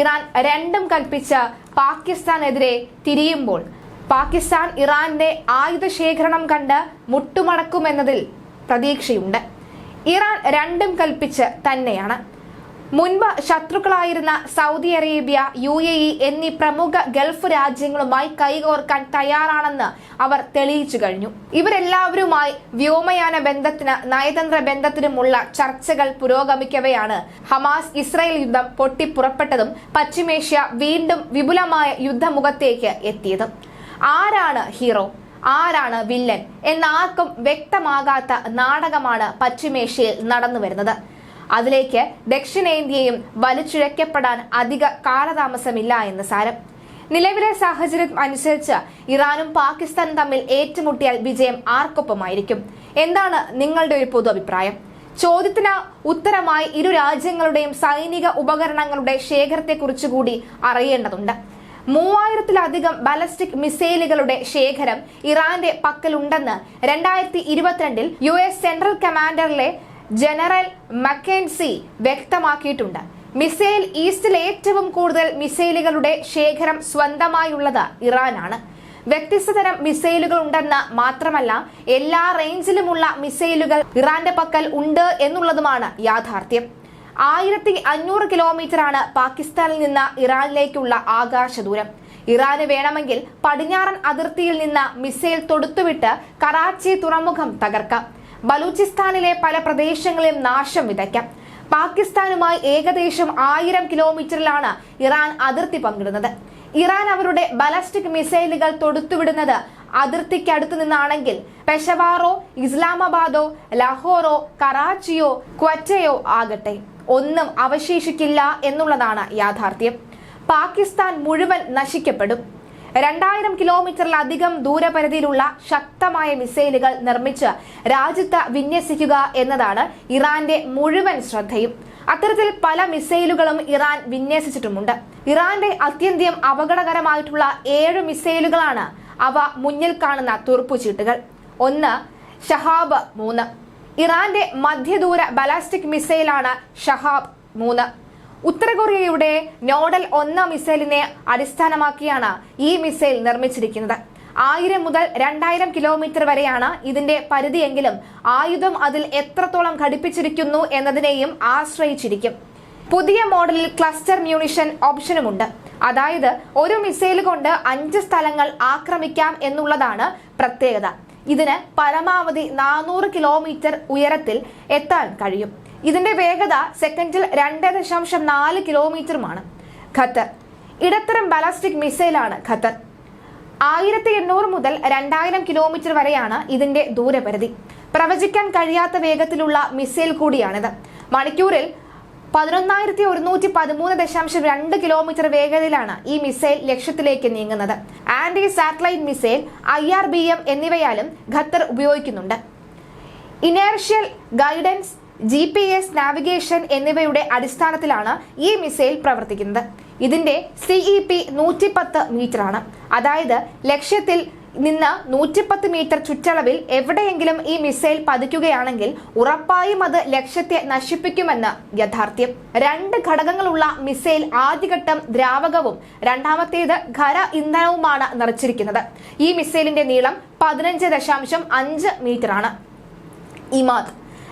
Iran രണ്ടും കൽപ്പിച്ച് പാകിസ്ഥാനെതിരെ തിരിയുമ്പോൾ പാകിസ്ഥാൻ ഇറാന്റെ ആയുധ ശേഖരണം കണ്ട് മുട്ടുമടക്കുമെന്നതിൽ പ്രതീക്ഷയുണ്ട്. ഇറാൻ രണ്ടും കൽപ്പിച്ച് തന്നെയാണ്. മുൻപ് ശത്രുക്കളായിരുന്ന Saudi Arabia U A E എന്നീ പ്രമുഖ ഗൾഫ് രാജ്യങ്ങളുമായി കൈകോർക്കാൻ തയ്യാറാണെന്ന് അവർ തെളിയിച്ചു കഴിഞ്ഞു. ഇവരെല്ലാവരുമായി വ്യോമയാന ബന്ധത്തിന് നയതന്ത്ര ബന്ധത്തിനുമുള്ള ചർച്ചകൾ പുരോഗമിക്കവെയാണ് ഹമാസ് ഇസ്രായേൽ യുദ്ധം പൊട്ടിപ്പുറപ്പെട്ടതും പശ്ചിമേഷ്യ വീണ്ടും വിപുലമായ യുദ്ധമുഖത്തേക്ക് എത്തിയതും. ആരാണ് ഹീറോ? ആരാണ് വില്ലൻ? എന്നാർക്കും വ്യക്തമാകാത്ത നാടകമാണ് പശ്ചിമേഷ്യയിൽ നടന്നു വരുന്നത് അതിലേക്ക് ദക്ഷിണേന്ത്യയും വലിച്ചിഴക്കപ്പെടാൻ അധിക കാലതാമസമില്ല എന്ന് സാരം. നിലവിലെ സാഹചര്യം അനുസരിച്ച് ഇറാനും പാകിസ്ഥാനും തമ്മിൽ ഏറ്റുമുട്ടിയാൽ വിജയം ആർക്കൊപ്പമായിരിക്കും? എന്താണ് നിങ്ങളുടെ ഒരു പൊതു അഭിപ്രായം? ചോദ്യത്തിന് ഉത്തരമായി ഇരു രാജ്യങ്ങളുടെയും സൈനിക ഉപകരണങ്ങളുടെ ശേഖരത്തെക്കുറിച്ച് കൂടി അറിയേണ്ടതുണ്ട്. മൂവായിരത്തിലധികം ബാലസ്റ്റിക് മിസൈലുകളുടെ ശേഖരം ഇറാന്റെ പക്കലുണ്ടെന്ന് രണ്ടായിരത്തി ഇരുപത്തിരണ്ടിൽ യു എസ് സെൻട്രൽ കമാൻഡറിലെ ജനറൽ മക്കേൻസി വ്യക്തമാക്കിയിട്ടുണ്ട്. മിസൈൽ ഈസ്റ്റിൽ ഏറ്റവും കൂടുതൽ മിസൈലുകളുടെ ശേഖരം സ്വന്തമായുള്ളത് ഇറാനാണ്. വ്യത്യസ്ത തരം മിസൈലുകൾ ഉണ്ടെന്ന് മാത്രമല്ല എല്ലാ റേഞ്ചിലുമുള്ള മിസൈലുകൾ ഇറാന്റെ പക്കൽ ഉണ്ട് എന്നുള്ളതുമാണ് യാഥാർത്ഥ്യം. ആയിരത്തി അഞ്ഞൂറ് കിലോമീറ്ററാണ് പാകിസ്ഥാനിൽ നിന്ന് ഇറാനിലേക്കുള്ള ആകാശ ദൂരം. ഇറാന് വേണമെങ്കിൽ പടിഞ്ഞാറൻ അതിർത്തിയിൽ നിന്ന് മിസൈൽ തൊടുത്തുവിട്ട് കറാച്ചി തുറമുഖം തകർക്കാം. ബലൂചിസ്ഥാനിലെ പല പ്രദേശങ്ങളിലും നാശം വിതയ്ക്കാം. പാകിസ്ഥാനുമായി ഏകദേശം ആയിരം കിലോമീറ്ററിലാണ് ഇറാൻ അതിർത്തി പങ്കിടുന്നത്. ഇറാൻ അവരുടെ ബലസ്റ്റിക് മിസൈലുകൾ തൊടുത്തുവിടുന്നത് അതിർത്തിക്കടുത്തു നിന്നാണെങ്കിൽ പെഷവാറോ ഇസ്ലാമാബാദോ ലാഹോറോ കറാച്ചിയോ ക്വറ്റയോ ആകട്ടെ. ഒന്നും അവശേഷിക്കില്ല എന്നുള്ളതാണ് യാഥാർത്ഥ്യം. പാകിസ്ഥാൻ മുഴുവൻ നശിക്കപ്പെടും. രണ്ടായിരം കിലോമീറ്ററിലധികം ദൂരപരിധിയിലുള്ള ശക്തമായ മിസൈലുകൾ നിർമ്മിച്ച് രാജ്യത്ത് വിന്യസിക്കുക എന്നതാണ് ഇറാന്റെ മുഴുവൻ ശ്രദ്ധയും. അത്തരത്തിൽ പല മിസൈലുകളും ഇറാൻ വിന്യസിച്ചിട്ടുമുണ്ട്. ഇറാന്റെ അത്യന്തം അപകടകരമായിട്ടുള്ള ഏഴ് മിസൈലുകളാണ് അവ മുന്നിൽ കാണുന്ന തുറുപ്പുചീട്ടുകൾ ഒന്ന് ഷഹാബ് മൂന്ന്. ഇറാന്റെ മധ്യദൂര ബലാസ്റ്റിക് മിസൈലാണ് ഷഹാബ് മൂന്ന്. ഉത്തര കൊറിയയുടെ നോഡൽ ഒന്നാം മിസൈലിനെ അടിസ്ഥാനമാക്കിയാണ് ഈ മിസൈൽ നിർമ്മിച്ചിരിക്കുന്നത്. ആയിരം മുതൽ രണ്ടായിരം കിലോമീറ്റർ വരെയാണ് ഇതിന്റെ പരിധിയെങ്കിലും ആയുധം അതിൽ എത്രത്തോളം ഘടിപ്പിച്ചിരിക്കുന്നു എന്നതിനെയും ആശ്രയിച്ചിരിക്കും. പുതിയ മോഡലിൽ ക്ലസ്റ്റർ മ്യൂണിഷൻ ഓപ്ഷനുമുണ്ട്. അതായത് ഒരു മിസൈൽ കൊണ്ട് അഞ്ച് സ്ഥലങ്ങൾ ആക്രമിക്കാം എന്നുള്ളതാണ് പ്രത്യേകത. ഇതിന് പരമാവധി നാനൂറ് കിലോമീറ്റർ ഉയരത്തിൽ എത്താൻ കഴിയും. ഇതിന്റെ വേഗത സെക്കൻഡിൽ രണ്ട് ദശാംശം നാല് കിലോമീറ്ററുമാണ്. ഖത്തർ. ഇടത്തരം ബാലാസ്റ്റിക് മിസൈലാണ് ഖത്തർ. ആയിരത്തി എണ്ണൂറ് മുതൽ രണ്ടായിരം കിലോമീറ്റർ വരെയാണ് ഇതിന്റെ ദൂരപരിധി. പ്രവചിക്കാൻ കഴിയാത്ത വേഗത്തിലുള്ള മിസൈൽ കൂടിയാണിത്. മണിക്കൂറിൽ പതിനൊന്നായിരത്തി ഒരുന്നൂറ്റി പതിമൂന്ന് ദശാംശം രണ്ട് കിലോമീറ്റർ വേഗതയിലാണ് ഈ മിസൈൽ ലക്ഷ്യത്തിലേക്ക് നീങ്ങുന്നത്. Anti satellite missile I R B M എന്നിവയാലും Qatar ഉപയോഗിക്കുന്നുണ്ട്. Inertial guidance G P S navigation എന്നിവയുടെ അടിസ്ഥാനത്തിലാണ് ഈ മിസൈൽ പ്രവർത്തിക്കുന്നത്. ഇതിന്റെ സിഇ പി മീറ്റർ ആണ് അതായത് ലക്ഷ്യത്തിൽ നിന്ന് നൂറ്റിപ്പത്ത് മീറ്റർ ചുറ്റളവിൽ എവിടെയെങ്കിലും ഈ മിസൈൽ പതിക്കുകയാണെങ്കിൽ ഉറപ്പായും അത് ലക്ഷ്യത്തെ നശിപ്പിക്കുമെന്ന് യഥാർത്ഥ്യം. രണ്ട് ഘടകങ്ങളുള്ള മിസൈൽ ആദ്യഘട്ടം ദ്രാവകവും രണ്ടാമത്തേത് ഖര ഇന്ധനവുമാണ് നിറച്ചിരിക്കുന്നത്. ഈ മിസൈലിന്റെ നീളം പതിനഞ്ച് ദശാംശം അഞ്ച് ഇമാദ്.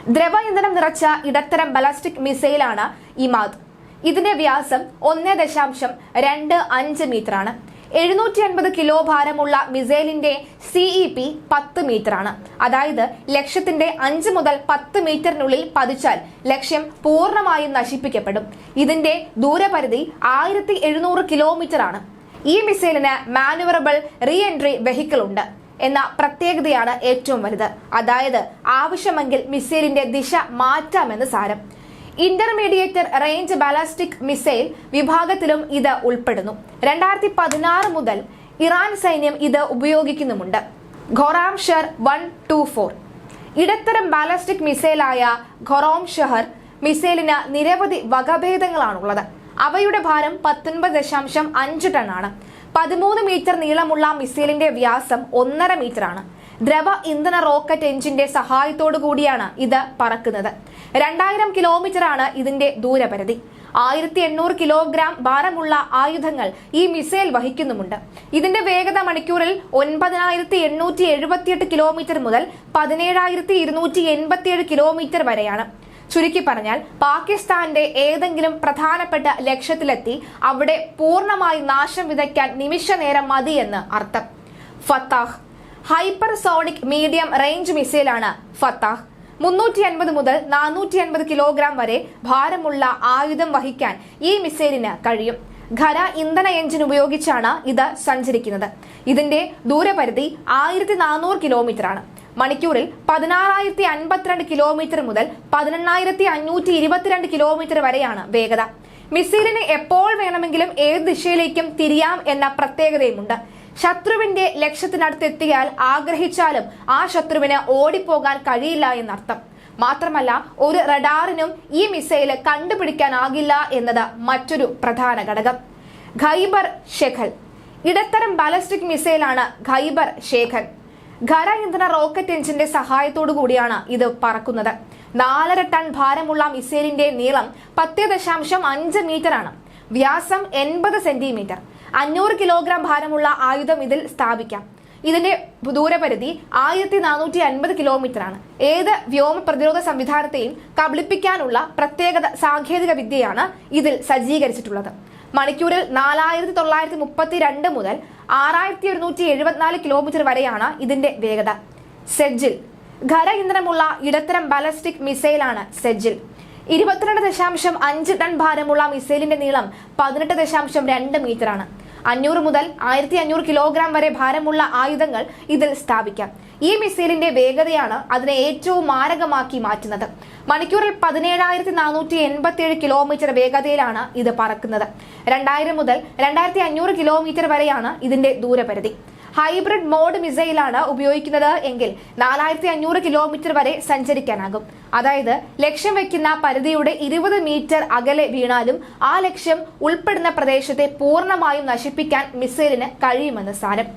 ദ്രവ ഇന്ധനം നിറച്ച ഇടത്തരം ബലാസ്റ്റിക് മിസൈലാണ് ഇമാദ് ഇതിന്റെ വ്യാസം ഒന്ന് ദശാംശം രണ്ട് അഞ്ച് മീറ്ററാണ്. എഴുന്നൂറ്റി അൻപത് കിലോ ഭാരമുള്ള മിസൈലിന്റെ സിഇ പി പത്ത് മീറ്ററാണ്. അതായത് ലക്ഷ്യത്തിന്റെ അഞ്ച് മുതൽ പത്ത് മീറ്ററിനുള്ളിൽ പതിച്ചാൽ ലക്ഷ്യം പൂർണമായും നശിപ്പിക്കപ്പെടും. ഇതിന്റെ ദൂരപരിധി ആയിരത്തി എഴുന്നൂറ് കിലോമീറ്റർ ആണ് ഈ മിസൈലിന് മാനുവറബിൾ റീ എൻട്രി വെഹിക്കിൾ ഉണ്ട്. എന്ന പ്രത്യേകതയാണ് ഏറ്റവും വലുത്. അതായത് ആവശ്യമെങ്കിൽ മിസൈലിന്റെ ദിശ മാറ്റാമെന്ന് സാരം. ഇന്റർമീഡിയറ്റ് റേഞ്ച് ബാലാസ്റ്റിക് മിസൈൽ വിഭാഗത്തിലും ഇത് ഉൾപ്പെടുന്നു. രണ്ടായിരത്തി പതിനാറ് മുതൽ ഇറാൻ സൈന്യം ഇത് ഉപയോഗിക്കുന്നുമുണ്ട്. Khorramshahr one two four. ഇടത്തരം ബാലാസ്റ്റിക് മിസൈലായ ഖൊറോം ഷെഹർ മിസൈലിന് നിരവധി വകഭേദങ്ങളാണുള്ളത്. അവയുടെ ഭാരം പത്തൊൻപത് ദശാംശം അഞ്ച് ടണ്ണാണ്. പതിമൂന്ന് മീറ്റർ നീളമുള്ള മിസൈലിന്റെ വ്യാസം ഒന്നര മീറ്ററാണ്. ദ്രവ ഇന്ധന റോക്കറ്റ് എഞ്ചിന്റെ സഹായത്തോടു കൂടിയാണ് ഇത് പറക്കുന്നത്. രണ്ടായിരം കിലോമീറ്റർ ആണ് ഇതിന്റെ ദൂരപരിധി. ആയിരത്തി എണ്ണൂറ് കിലോഗ്രാം ഭാരമുള്ള ആയുധങ്ങൾ ഈ മിസൈൽ വഹിക്കുന്നുമുണ്ട്. ഇതിന്റെ വേഗത മണിക്കൂറിൽ ഒൻപതിനായിരത്തി എണ്ണൂറ്റി എഴുപത്തിയെട്ട് കിലോമീറ്റർ മുതൽ പതിനേഴായിരത്തി ഇരുന്നൂറ്റി എൺപത്തിയേഴ് കിലോമീറ്റർ വരെയാണ്. ചുരുക്കി പറഞ്ഞാൽ പാകിസ്ഥാന്റെ ഏതെങ്കിലും പ്രധാനപ്പെട്ട ലക്ഷ്യത്തിലെത്തി അവിടെ പൂർണമായി നാശം വിതയ്ക്കാൻ നിമിഷ നേരം മതിയെന്ന് അർത്ഥം. ഫത്താഹ്. ഹൈപ്പർസോണിക് മീഡിയം റേഞ്ച് മിസൈലാണ് ഫത്താഹ്. മുന്നൂറ്റി അൻപത് മുതൽ നാനൂറ്റി അൻപത് കിലോഗ്രാം വരെ ഭാരമുള്ള ആയുധം വഹിക്കാൻ ഈ മിസൈലിന് കഴിയും. ഖര ഇന്ധന എഞ്ചിൻ ഉപയോഗിച്ചാണ് ഇത് സഞ്ചരിക്കുന്നത്. ഇതിന്റെ ദൂരപരിധി ആയിരത്തി നാനൂറ് കിലോമീറ്റർ ആണ് മണിക്കൂറിൽ പതിനാറായിരത്തി അൻപത്തിരണ്ട് കിലോമീറ്റർ മുതൽ പതിനെണ്ണായിരത്തി അഞ്ഞൂറ്റി ഇരുപത്തിരണ്ട് കിലോമീറ്റർ വരെയാണ് വേഗത. മിസൈലിന് എപ്പോൾ വേണമെങ്കിലും ഏത് ദിശയിലേക്കും തിരിയാം എന്ന പ്രത്യേകതയുമുണ്ട്. ശത്രുവിന്റെ ലക്ഷ്യത്തിനടുത്തെത്തിയാൽ ആഗ്രഹിച്ചാലും ആ ശത്രുവിന് ഓടിപ്പോകാൻ കഴിയില്ല എന്നർത്ഥം. മാത്രമല്ല ഒരു റഡാറിനും ഈ മിസൈൽ കണ്ടുപിടിക്കാനാകില്ല എന്നത് മറ്റൊരു പ്രധാന ഘടകം. ഖൈബർ ഷെഖൽ ഇടത്തരം ബാലസ്റ്റിക് മിസൈലാണ് ഖൈബർ ഷേഖൻ ഖര ഇന്ധന റോക്കറ്റ് എഞ്ചിന്റെ സഹായത്തോടു കൂടിയാണ് ഇത് പറക്കുന്നത്. നാലര ടൺ ഭാരമുള്ള മിസൈലിന്റെ നീളം പത്ത് ദശാംശം അഞ്ച് മീറ്റർ ആണ് വ്യാസം എൺപത് സെന്റിമീറ്റർ. അഞ്ഞൂറ് കിലോഗ്രാം ഭാരമുള്ള ആയുധം ഇതിൽ സ്ഥാപിക്കാം. ഇതിന്റെ ദൂരപരിധി ആയിരത്തി നാനൂറ്റി അൻപത് കിലോമീറ്റർ ആണ് ഏത് വ്യോമ പ്രതിരോധ സംവിധാനത്തെയും കബളിപ്പിക്കാനുള്ള പ്രത്യേകത സാങ്കേതിക വിദ്യയാണ് ഇതിൽ സജ്ജീകരിച്ചിട്ടുള്ളത്. മണിക്കൂറിൽ നാലായിരത്തി തൊള്ളായിരത്തി മുപ്പത്തി രണ്ട് മുതൽ ആറായിരത്തി ഒരുന്നൂറ്റി എഴുപത്തിനാല് കിലോമീറ്റർ വരെയാണ് ഇതിന്റെ വേഗത. സെഡ്ജിൽ ഖര ഇന്ധനമുള്ള ഇടത്തരം ബാലസ്റ്റിക് മിസൈലാണ് സെഡ്ജിൽ. ഇരുപത്തിരണ്ട് ദശാംശം അഞ്ച് ടൺ ഭാരമുള്ള മിസൈലിന്റെ നീളം പതിനെട്ട് ദശാംശം രണ്ട് മീറ്റർ ആണ്. അഞ്ഞൂറ് മുതൽ ആയിരത്തി അഞ്ഞൂറ് കിലോഗ്രാം വരെ ഭാരമുള്ള ആയുധങ്ങൾ ഇതിൽ സ്ഥാപിക്കാം. ഈ മിസൈലിന്റെ വേഗതയാണ് അതിനെ ഏറ്റവും മാരകമാക്കി മാറ്റുന്നത്. മണിക്കൂറിൽ പതിനേഴായിരത്തി നാനൂറ്റി എൺപത്തിയേഴ് കിലോമീറ്റർ വേഗതയിലാണ് ഇത് പറക്കുന്നത്. രണ്ടായിരം മുതൽ രണ്ടായിരത്തി അഞ്ഞൂറ് കിലോമീറ്റർ വരെയാണ് ഇതിന്റെ ദൂരപരിധി. ഹൈബ്രിഡ് മോഡ് മിസൈലാണ് ഉപയോഗിക്കുന്നത് എങ്കിൽ നാലായിരത്തി അഞ്ഞൂറ് കിലോമീറ്റർ വരെ സഞ്ചരിക്കാനാകും. അതായത് ലക്ഷ്യം വെക്കുന്ന പരിധിയുടെ ഇരുപത് മീറ്റർ അകലെ വീണാലും ആ ലക്ഷ്യം ഉൾപ്പെടുന്ന പ്രദേശത്തെ പൂർണമായും നശിപ്പിക്കാൻ മിസൈലിന് കഴിയുമെന്ന് സാരം.